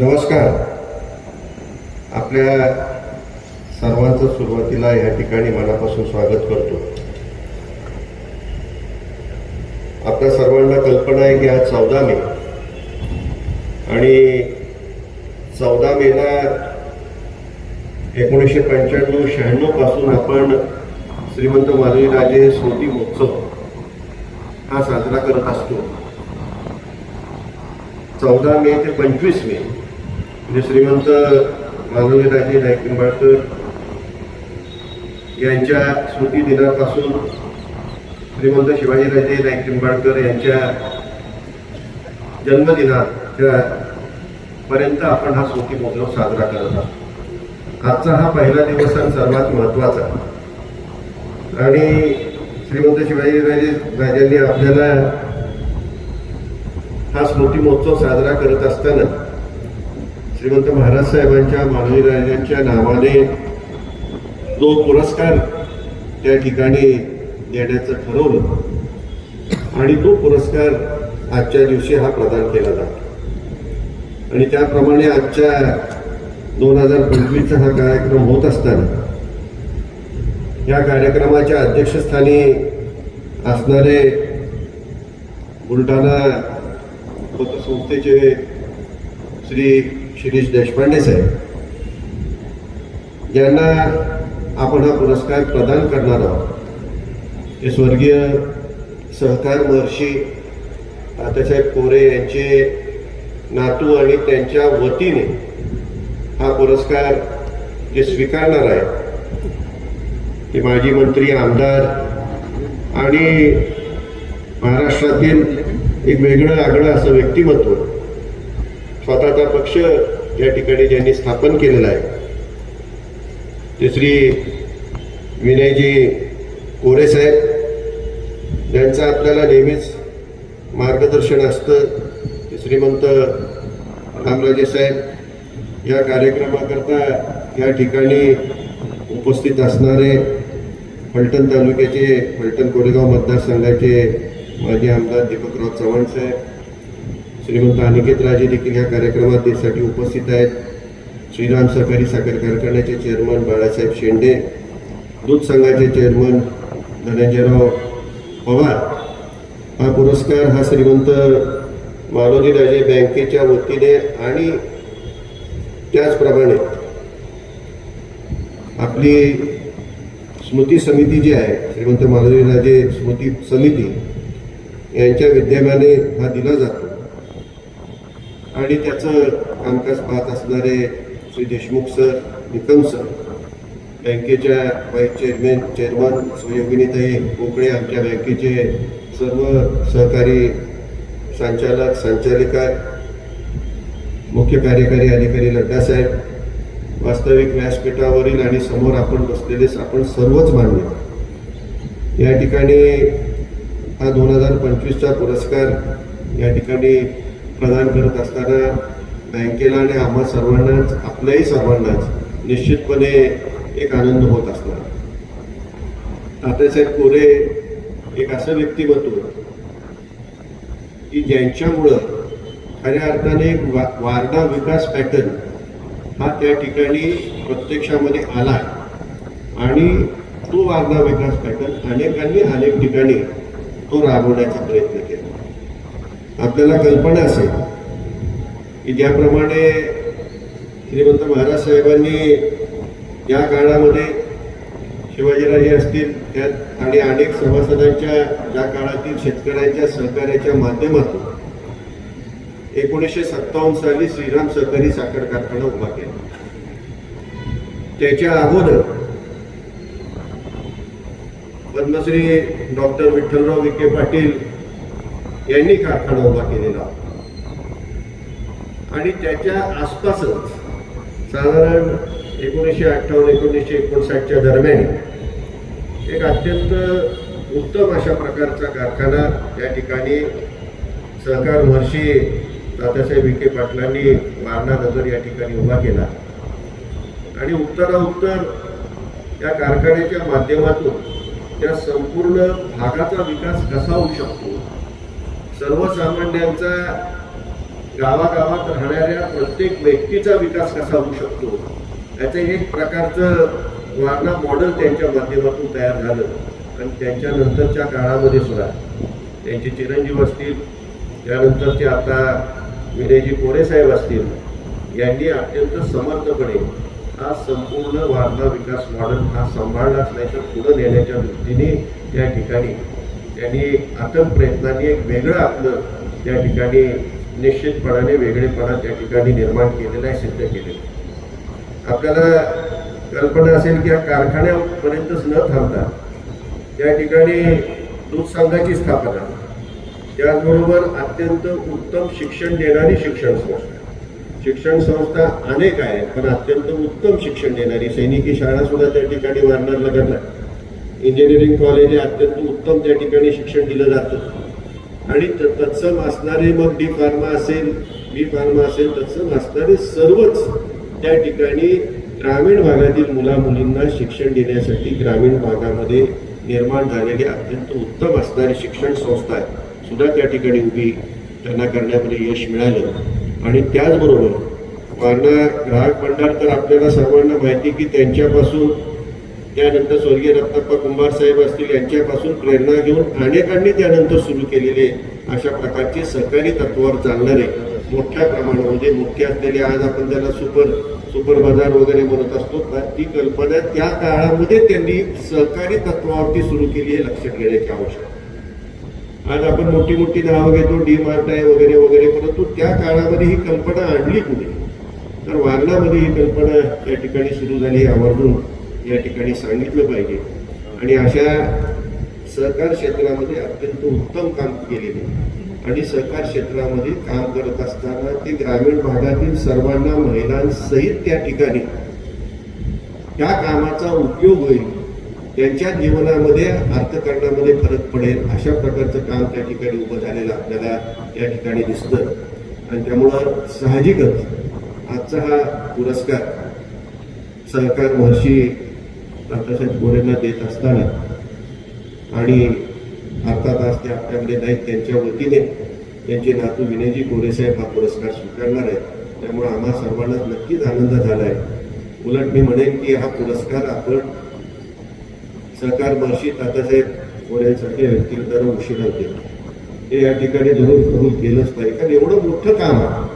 नमस्कार. आपल्या सर्वांचं सुरुवातीला या ठिकाणी मनापासून स्वागत करतो. आपल्या सर्वांना कल्पना आहे की आज चौदा मे. आणि चौदा मेला एकोणीसशे पंच्याण्णव शहाण्णवपासून आपण श्रीमंत माधवीराजे स्मृती महोत्सव हा साजरा करत असतो. चौदा मे ते पंचवीस मे. म्हणजे श्रीमंत माधवराजे नाईक निंबाळकर यांच्या स्मृती दिनापासून श्रीमंत शिवाजीराजे नाईक निंबाळकर यांच्या जन्मदिनाच्या पर्यंत आपण हा स्मृती महोत्सव साजरा करत आहोत. आजचा हा पहिला दिवस आणि सर्वात महत्त्वाचा. आणि श्रीमंत शिवाजीराजे राजांनी आपल्याला हा स्मृती महोत्सव साजरा करत असताना श्रीमंत महाराज साहेबांच्या मानवी राजांच्या नावाने जो पुरस्कार त्या ठिकाणी देण्याचं ठरवलं. आणि तो पुरस्कार आजच्या दिवशी हा प्रदान केला जातो. आणि त्याप्रमाणे आजच्या दोन हजार पंचवीसचा हा कार्यक्रम होत असताना या कार्यक्रमाच्या अध्यक्षस्थानी असणारे बुलढाणा पतसंस्थेचे श्री शिरीष देशपांडे साहेब यांना आपण हा पुरस्कार प्रदान करणार आहोत ते स्वर्गीय सहकार महर्षी तात्यासाहेब कोरे यांचे नातू आणि त्यांच्या वतीने हा पुरस्कार जे स्वीकारणार आहे ते माजी मंत्री आमदार आणि महाराष्ट्रातील एक वेगळं आगळं असं व्यक्तिमत्व स्वतःचा पक्ष या ठिकाणी ज्यांनी स्थापन केलेला आहे ते श्री विनयजी कोरे साहेब यांचं आपल्याला नेहमीच मार्गदर्शन असतं ते श्रीमंत रामराजे साहेब या कार्यक्रमाकरता या ठिकाणी उपस्थित असणारे फलटण तालुक्याचे फलटण कोरेगाव मतदारसंघाचे माजी आमदार दीपकराव चव्हाण साहेब श्रीमंत अनिकेत राजे देखील या कार्यक्रमात देसाठी उपस्थित आहेत. श्रीराम सहकारी साखर कारखान्याचे चेअरमन बाळासाहेब शेंडे दूध संघाचे चेअरमन धनंजयराव पवार. हा पुरस्कार हा श्रीमंत मालोजीराजे बँकेच्या वतीने आणि त्याचप्रमाणे आपली स्मृती समिती जी आहे श्रीमंत माधवराजे स्मृती समिती यांच्या विद्यमाने हा दिला जातो. आणि त्याचं कामकाज पाहत असणारे श्री देशमुख सर निकम सर बँकेच्या vice chairman chairman Suyoginitai Kokale आमच्या बँकेचे सर्व सहकारी संचालक संचालिका मुख्य कार्यकारी अधिकारी लड्डासाहेब वास्तविक व्यासपीठावरील आणि समोर आपण बसलेले आपण सर्वच मान्य. या ठिकाणी हा दोन हजार पंचवीसचा पुरस्कार या ठिकाणी प्रदान करत असताना बँकेला आणि आम्हा सर्वांनाच आपल्याही सर्वांनाच निश्चितपणे एक आनंद होत असणार. तात्यासाहेब कोरे एक असं व्यक्तिमत्व की ज्यांच्यामुळं खऱ्या अर्थाने एक वा वारदा विकास पॅटर्न हा त्या ठिकाणी प्रत्यक्षामध्ये आला आणि तो वारदा विकास पॅटर्न अनेकांनी अनेक ठिकाणी तो राबवण्याचा प्रयत्न केला. आपल्याला कल्पना असेल की ज्याप्रमाणे श्रीमंत महाराज साहेबांनी या काळामध्ये शिवाजीराजे असतील त्यात आणि अनेक सभासदांच्या या काळातील शेतकऱ्यांच्या सहकार्याच्या माध्यमातून एकोणीसशे सत्तावन्न साली श्रीराम सहकारी साखर कारखाना उभा केला. त्याच्या अगोदर पद्मश्री डॉक्टर विठ्ठलराव विखे पाटील यांनी कारखाना उभा केलेला. आणि त्याच्या आसपासच साधारण एकोणीसशे अठ्ठावन्न एकोणीसशे एकोणसाठच्या दरम्यान एक अत्यंत उत्तम अशा प्रकारचा कारखाना त्या ठिकाणी सहकार महर्षी तात्यासाहेब विखे पाटलांनी वारणा नगर या ठिकाणी उभा केला. आणि उत्तराउत्तर या कारखान्याच्या माध्यमातून त्या संपूर्ण भागाचा विकास कसा होऊ शकतो? सर्वसामान्यांचा गावागावात राहणाऱ्या प्रत्येक व्यक्तीचा विकास कसा होऊ शकतो? याचं एक प्रकारचं वारणा मॉडेल त्यांच्या माध्यमातून तयार झालं. आणि त्यांच्या नंतरच्या काळामध्ये सुद्धा. त्यांचे चिरंजीव असतील त्यानंतरचे आता विनयजी कोरेसाहेब असतील यांनी अत्यंत समर्थपणे हा संपूर्ण वारणा विकास मॉडेल हा सांभाळलाच नाही तर पुढं नेण्याच्या दृष्टीने त्या ठिकाणी त्यांनी अथक प्रयत्नाने एक वेगळं आपलं त्या ठिकाणी निश्चितपणाने वेगळेपणा त्या ठिकाणी निर्माण केलेला आहे सिद्ध केलेलं आहे. आपल्याला कल्पना असेल की या कारखान्यापर्यंतच न थांबता त्या ठिकाणी दूध संघाची स्थापना त्याचबरोबर अत्यंत उत्तम शिक्षण देणारी शिक्षण संस्था. शिक्षण संस्था अनेक आहेत पण अत्यंत उत्तम शिक्षण देणारी सैनिकी शाळा सुद्धा त्या ठिकाणी वारणारला करणार इंजिनिअरिंग कॉलेज हे अत्यंत उत्तम त्या ठिकाणी शिक्षण दिलं जातं. आणि त- तत्सम असणारे मग डी फार्मा असेल बी फार्मा असेल तत्सम असणारे सर्वच त्या ठिकाणी ग्रामीण भागातील मुला मुलींना शिक्षण देण्यासाठी ग्रामीण भागामध्ये निर्माण झालेली अत्यंत उत्तम असणारी शिक्षण संस्था आहे सुद्धा त्या ठिकाणी उभी त्यांना करण्यामध्ये यश मिळालं. आणि त्याचबरोबर वारणा ग्राहक भंडार तर आपल्याला सर्वांना माहिती की त्यांच्यापासून त्यानंतर स्वर्गीय रत्नाप्पा कुंभार साहेब असतील यांच्यापासून प्रेरणा घेऊन अनेकांनी त्यानंतर सुरू केलेले अशा प्रकारचे सहकारी तत्वावर चालणारे मोठ्या प्रमाणामध्ये म्हणजे मोठे असलेले आज आपण त्याला सुपर सुपर बाजार वगैरे म्हणत असतो ती कल्पना त्या काळामध्ये त्यांनी सहकारी तत्वावरती सुरू केली हे लक्षात घेण्याची आवश्यकता आज आपण मोठी मोठी नावं घेतो डी मार्ट आहे वगैरे वगैरे परंतु त्या काळामध्ये ही कल्पना आणली कुठे? तर वारणामध्ये ही कल्पना त्या ठिकाणी सुरू झाली आवर्जून या ठिकाणी सांगितलं पाहिजे. आणि अशा सहकार क्षेत्रामध्ये अत्यंत उत्तम काम केलेले. आणि सहकार क्षेत्रामध्ये काम करत असताना ते ग्रामीण भागातील सर्वांना महिलांसहित त्या ठिकाणी त्या कामाचा उपयोग होईल त्यांच्या जीवनामध्ये अर्थकारणामध्ये फरक पडेल अशा प्रकारचं काम त्या ठिकाणी उभं झालेलं आपल्याला या ठिकाणी दिसतं. आणि त्यामुळं साहजिकच आजचा हा पुरस्कार सहकार महर्षी तात्यासाहेब गोरेंना देत असताना आणि अर्थात आज ते आपल्याकडे नाहीत त्यांच्या वतीने त्यांचे नातू विनयजी गोरेसाहेब हा पुरस्कार स्वीकारणार आहेत. त्यामुळे आम्हा सर्वांनाच नक्कीच आनंद झाला आहे उलट मी म्हणेन की हा पुरस्कार आपण सरकार महर्षी तात्यासाहेब गोऱ्यांसारख्या व्यक्तीला उशीर उशिरा केला हे या ठिकाणी जरूर कबूल केलंच पाहिजे. कारण एवढं मोठं काम आहे.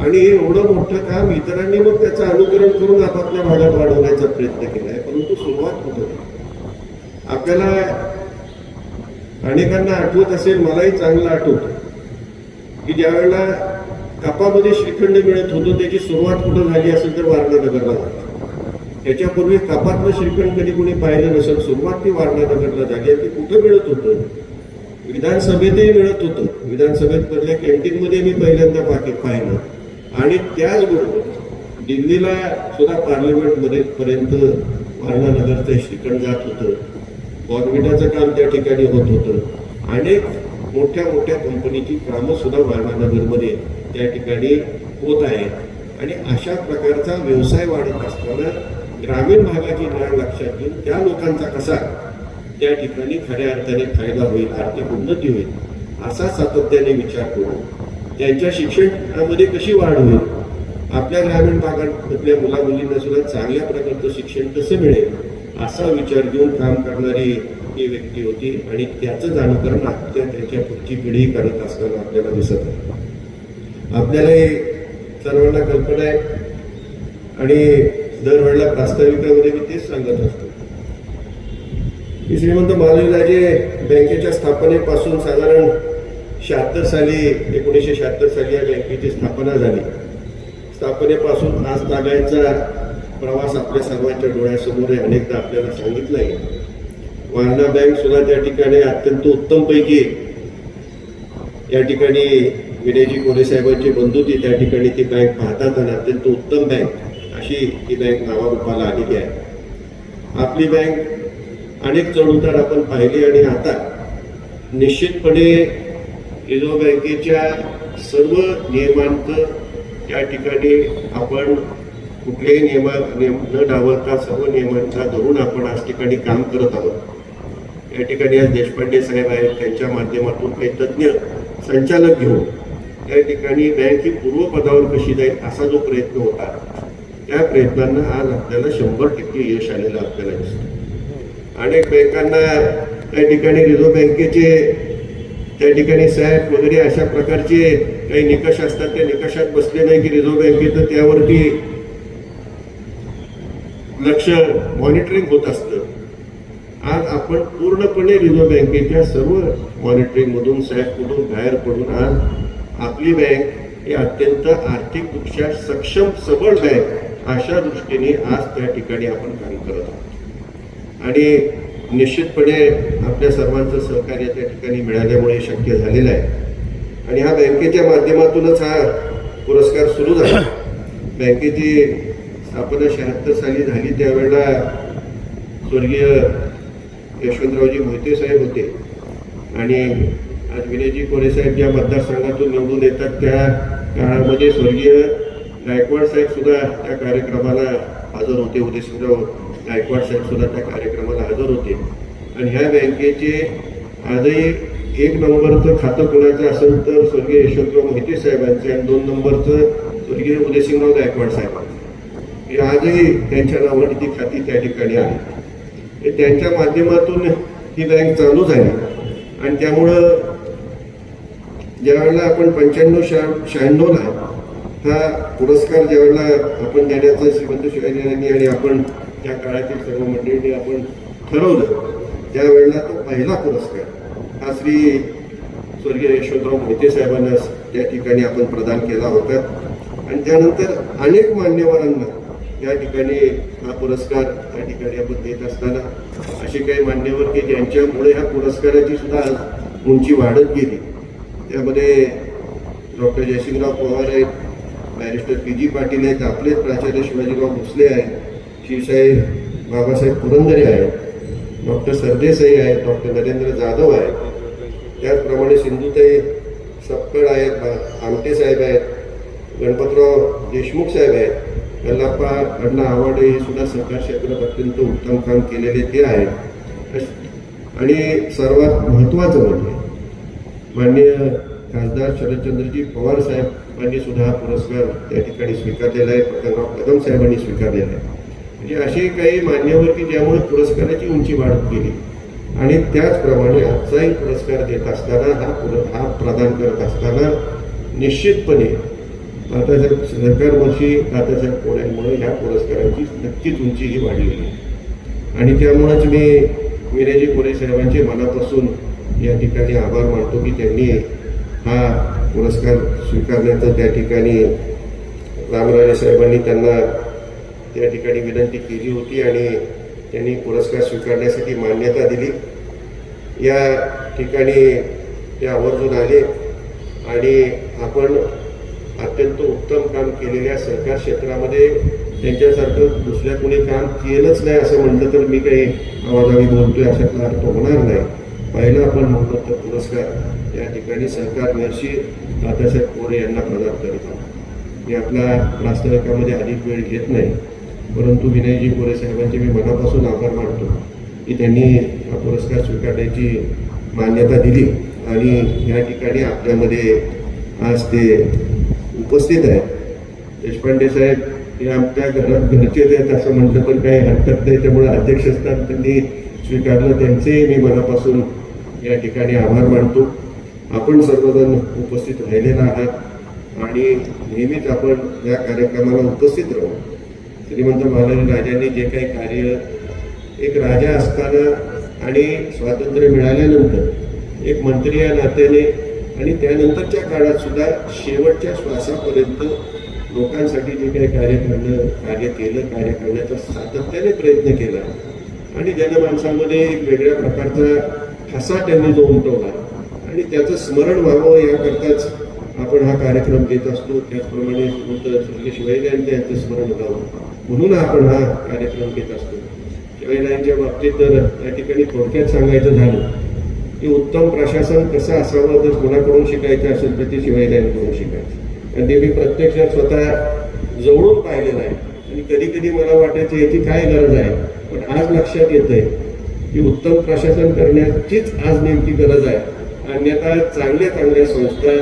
आणि एवढं मोठं काम इतरांनी मग त्याचं अनुकरण करून आपापल्या भागात वाढवण्याचा प्रयत्न केला आहे परंतु सुरुवात कुठं आपल्याला अनेकांना आठवत असेल मलाही चांगलं आठवत की ज्या वेळेला कापामध्ये श्रीखंड मिळत होतं त्याची सुरुवात कुठं झाली असेल तर वारणानगरला झाली. त्याच्यापूर्वी कापातलं श्रीखंड कधी कोणी पाहिलं नसेल सुरुवात ती वारणानगरला झाली आणि ती कुठं मिळत होतं? विधानसभेतही मिळत होतं. विधानसभेत मधल्या कॅन्टीनमध्ये मी पहिल्यांदा पाकिट पाहिलं. आणि त्याचबरोबर दिल्लीला सुद्धा पार्लमेंटमध्ये पर्यंत वारणा नगरचं श्रीखंड जात होतं. बॉर्बिटाचं काम त्या ठिकाणी होत होतं. अनेक मोठ्या मोठ्या कंपनीची कामं सुद्धा वारणा नगरमध्ये त्या ठिकाणी होत आहेत. आणि अशा प्रकारचा व्यवसाय वाढत असताना ग्रामीण भागाची नाळ लक्षात घेऊन त्या लोकांचा कसा त्या ठिकाणी खऱ्या अर्थाने फायदा होईल आर्थिक उन्नती होईल असा सातत्याने विचार करू त्यांच्या शिक्षणामध्ये कशी वाढ होईल? आपल्या ग्रामीण भागातल्या मुला मुलींना सुद्धा चांगल्या प्रकारचं शिक्षण कसं मिळेल? असा विचार घेऊन काम करणारी ही व्यक्ती होती आणि त्याचंच अनुकरण आपल्या त्यांच्या पुढची पिढी करत असताना आपल्याला दिसत आहे. आपल्याला हे सर्वांना कल्पना आहे. आणि दरवेळेला प्रास्ताविकामध्ये मी तेच सांगत असतो. की श्रीमंत महावीराजे बँकेच्या स्थापनेपासून साधारण शहात्तर साली एकोणीसशे शहात्तर साली या बँकेची स्थापना झाली. स्थापनेपासून आज तागायचा प्रवास आपल्या सर्वांच्या डोळ्यासमोर आहे. अनेकदा आपल्याला सांगितलं आहे वारणा बँक सुद्धा त्या ठिकाणी अत्यंत उत्तमपैकी या ठिकाणी विनयजी कोरे साहेबांची बंधुती त्या ठिकाणी ती बँक पाहतात आणि अत्यंत उत्तम बँक अशी ती बँक नावारूपाला आलेली आहे. आपली बँक अनेक चढउतार आपण पाहिली आणि आता निश्चितपणे रिझर्व्ह बँकेच्या सर्व नियमांचं त्या ठिकाणी आपण कुठल्याही नियमा नियम न डावलता सर्व नियमांचा धरून आपण आज ठिकाणी काम करत आहोत. या ठिकाणी आज देशपांडे साहेब आहेत त्यांच्या माध्यमातून काही तज्ज्ञ संचालक घेऊन त्या ठिकाणी बँक ही पूर्वपदावर कशी जाईल असा जो प्रयत्न होता त्या प्रयत्नांना आज आपल्याला शंभर टक्के यश आलेलं आपल्याला दिसतं. अनेक बँकांना त्या ठिकाणी रिझर्व्ह बँकेचे त्या ठिकाणी साहेब वगैरे अशा प्रकारचे काही निकष असतात त्या निकषात बसले नाही की रिझर्व्ह बँकेचं त्यावरती लक्ष मॉनिटरिंग होत असतं. आज आपण पूर्णपणे रिझर्व्ह बँकेच्या सर्व मॉनिटरिंग मधून बाहेर पडून आज आपली बँक ही अत्यंत आर्थिकदृष्ट्या सक्षम सबळ बँक अशा दृष्टीने आज त्या ठिकाणी आपण काम करत आहोत. आणि निश्चितपणे आपल्या सर्वांचं सहकार्य त्या ठिकाणी मिळाल्यामुळे शक्य झालेलं आहे. आणि हा बँकेच्या माध्यमातूनच हा पुरस्कार सुरू झाला. बँकेची स्थापना शहात्तर साली झाली त्यावेळेला स्वर्गीय यशवंतरावजी मोहिते साहेब होते. आणि आज विनयजी कोरेसाहेब ज्या मतदारसंघातून निवडून येतात त्या काळामध्ये स्वर्गीय गायकवाड साहेबसुद्धा त्या कार्यक्रमाला हजर होते. उदयसिंगराव गायकवाड साहेब सुद्धा त्या कार्यक्रमाला हजर होते. आणि ह्या बँकेचे आजही एक नंबरचं खातं कुणाचं असेल तर स्वर्गीय यशवंतराव मोहिते साहेबांचं आणि दोन नंबरचं स्वर्गीय उदयसिंगराव गायकवाड साहेबांचं. हे आजही त्यांच्या नावाने ती खाती त्या ठिकाणी आहेत हे त्यांच्या माध्यमातून ही बँक चालू झाली. आणि त्यामुळं ज्यावेळेला आपण पंच्याण्णव शहा शहाण्णवला हा पुरस्कार ज्यावेळेला आपण देण्याचा श्रीमंत शिवाजी आणि आपण त्या काळातील सर्व मंडळींनी आपण ठरवलं त्यावेळेला तो पहिला पुरस्कार. हा श्री स्वर्गीय यशवंतराव मोहिते साहेबांना त्या ठिकाणी आपण प्रदान केला होता. आणि त्यानंतर अनेक मान्यवरांना या ठिकाणी हा पुरस्कार त्या ठिकाणी आपण देत असताना असे काही मान्यवर की ज्यांच्यामुळे ह्या पुरस्काराची सुद्धा आज उंची वाढत गेली. त्यामध्ये डॉक्टर जयसिंगराव पवार आहेत बॅरिस्टर पी जी पाटील आहेत आपलेच प्राचार्य शिवाजीराव भोसले आहेत शिवसाहेब बाबासाहेब पुरंदरे आहेत डॉक्टर सरदेसाई आहेत डॉक्टर नरेंद्र जाधव आहेत. त्याचप्रमाणे सिंधुताई सपकड आहेत बा- आमटे साहेब आहेत गणपतराव देशमुख साहेब आहेत. कल्लाप्पा अण्णा आवाडे हे सुद्धा सरकार क्षेत्रात अत्यंत उत्तम काम केलेले ते आहेत. आणि सर्वात महत्त्वाचं म्हणजे माननीय खासदार शरदचंद्रजी पवार साहेबांनी सुद्धा हा पुरस्कार त्या ठिकाणी स्वीकारलेला आहे पतंगराव कदम साहेबांनी स्वीकारलेला आहे. म्हणजे असे काही मान्यवर की ज्यामुळे पुरस्काराची उंची वाढत गेली. आणि त्याचप्रमाणे आजचाही पुरस्कार देत असताना हा पुर हा प्रदान करत असताना निश्चितपणे तात्यासाहेब सरकारवरची तात्यासाहेब कोड्यांमुळे ह्या पुरस्काराची नक्कीच उंची ही वाढलेली आहे आणि त्यामुळेच मी विनयजी कोरे साहेबांचे मनापासून या ठिकाणी आभार मानतो की त्यांनी हा पुरस्कार स्वीकारण्याचं त्या ठिकाणी रामराजे साहेबांनी त्यांना त्या ठिकाणी विनंती केली होती आणि त्यांनी पुरस्कार स्वीकारण्यासाठी मान्यता दिली. या ठिकाणी ते आवर्जून आले आणि आपण अत्यंत उत्तम काम केलेल्या सरकार क्षेत्रामध्ये त्यांच्यासारखं दुसऱ्या कोणी काम केलंच नाही असं म्हटलं तर मी काही आवाजावी बोलतोय अशातला अर्थ होणार नाही. पहिला आपण म्हणतो तर पुरस्कार या ठिकाणी सरकार नरशी दादासाहेब कोरे यांना प्रदान करत आहोत मी आपल्या प्रास्ताविकामध्ये अधिक वेळ घेत नाही. परंतु विनयजी कोरे साहेबांचे मी मनापासून आभार मानतो की त्यांनी हा पुरस्कार स्वीकारण्याची मान्यता दिली आणि या ठिकाणी आपल्यामध्ये आज ते उपस्थित आहेत. देशपांडे साहेब हे आमच्या घरात घरचेच आहेत असं म्हटलं पण काही हरकत नाही. त्यामुळे अध्यक्ष असतात त्यांनी स्वीकारलं. त्यांचेही मी मनापासून या ठिकाणी आभार मानतो. आपण सर्वजण उपस्थित राहिलेला आहात आणि नेहमीच आपण या कार्यक्रमाला उपस्थित राहू. श्रीमंत महाराज राजांनी जे काही कार्य एक राजा असताना आणि स्वातंत्र्य मिळाल्यानंतर एक मंत्री या नात्याने आणि त्यानंतरच्या काळात सुद्धा शेवटच्या श्वासापर्यंत लोकांसाठी जे काही कार्य करणं कार्य केलं कार्य करण्याचा सातत्याने प्रयत्न केला. आणि जनमानसामध्ये एक वेगळ्या प्रकारचा ठसा त्यांनी जो उमटवला. आणि त्याचं स्मरण व्हावं याकरताच आपण हा कार्यक्रम घेत असतो त्याचप्रमाणे श्रीमंत स्वर्गीय शिवाजीराजांचं यांचं स्मरण व्हावं म्हणून आपण हा कार्यक्रम घेत असतो. शिवाजीराजांच्या बाबतीत तर या ठिकाणी थोडक्यात सांगायचं झालं की उत्तम प्रशासन कसं असावं जर कोणाकडून शिकायचं असेल तर ते शिवाजीराजांकडून शिकायचं. आणि ते मी प्रत्यक्षात स्वतः जवळून पाहिलेलं आहे. आणि कधी कधी मला वाटायचं याची काय गरज आहे? पण आज लक्षात येत आहे की उत्तम प्रशासन करण्याचीच आज नेमकी गरज आहे. अन्यथा चांगल्या चांगल्या संस्था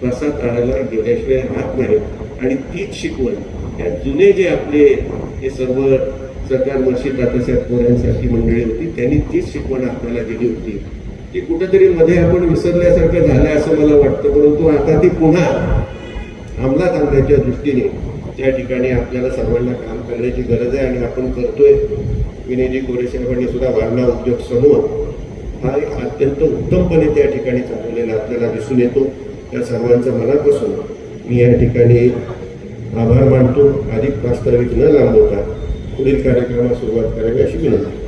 प्रसाद आणायला गेल्याशिवाय राहत नाही. आणि तीच शिकवण. या जुने जे आपले हे सर्व सरकार वर्षी तात्यासाहेब पोऱ्यांसारखी मंडळी होती त्यांनी तीच शिकवण आपल्याला दिली होती. ती कुठेतरी मध्ये आपण विसरल्यासारखं झालं असं मला वाटतं परंतु आता ती पुन्हा अंमलात आणण्याच्या दृष्टीने त्या ठिकाणी आपल्याला सर्वांना काम करण्याची गरज आहे आणि आपण करतोय. विनयजी गोरेसाहेबांनी सुद्धा वारणा उद्योग समूह हा एक अत्यंत उत्तमपणे त्या ठिकाणी चालवलेला आपल्याला दिसून येतो. त्या सर्वांचं मनापासून मी या ठिकाणी आभार मानतो. अधिक प्रास्ताविक न लांबवता पुढील कार्यक्रमास सुरुवात करावी अशी विनंती.